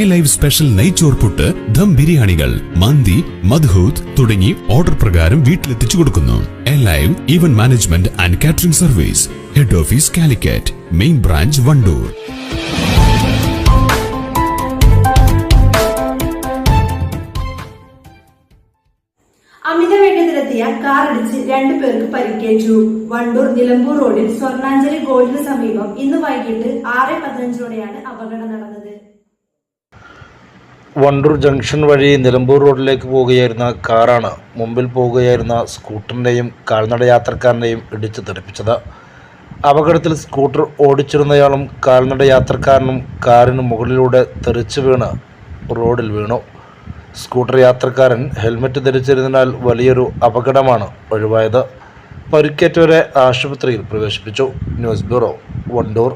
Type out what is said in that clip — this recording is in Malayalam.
a live special നെയ്ച്ചോർ പുട്ട് ദം ബിരിയാണികൾ മന്തി മദ്ഹൂത്ത് തുടങ്ങി ഓർഡർ പ്രകാരം വീട്ടിലെത്തിച്ചു കൊടുക്കുന്നു. A live event management and catering service head office Calicut main branch Wandoor അമിത വേഗത്തിലെത്തിയ കാർ ഇടിച്ച് രണ്ടു പേർക്ക് പരിക്കേറ്റു. വണ്ടൂർ നിലമ്പൂർ റോഡിൽ സ്വർണാഞ്ജലി ഗോൾഡിന് സമീപം ഇന്ന് വൈകിട്ട് ആറ് പതിനഞ്ചോടെയാണ് അപകടം നടന്നത്. വണ്ടൂർ ജംഗ്ഷൻ വഴി നിലമ്പൂർ റോഡിലേക്ക് പോവുകയായിരുന്ന കാറാണ് മുമ്പിൽ പോവുകയായിരുന്ന സ്കൂട്ടറിന്റെയും കാൽനട യാത്രക്കാരന്റെയും ഇടിച്ച് തെറിപ്പിച്ചത്. അപകടത്തിൽ സ്കൂട്ടർ ഓടിച്ചിരുന്നയാളും കാൽനട യാത്രക്കാരനും കാറിന് മുകളിലൂടെ തെറിച്ച് വീണ് റോഡിൽ വീണു. സ്കൂട്ടർ യാത്രക്കാരൻ ഹെൽമറ്റ് ധരിച്ചിരുന്നതിനാൽ വലിയൊരു അപകടമാണ് ഒഴിവായത്. പരിക്കേറ്റവരെ ആശുപത്രിയിൽ പ്രവേശിപ്പിച്ചു. News bureau Wandoor.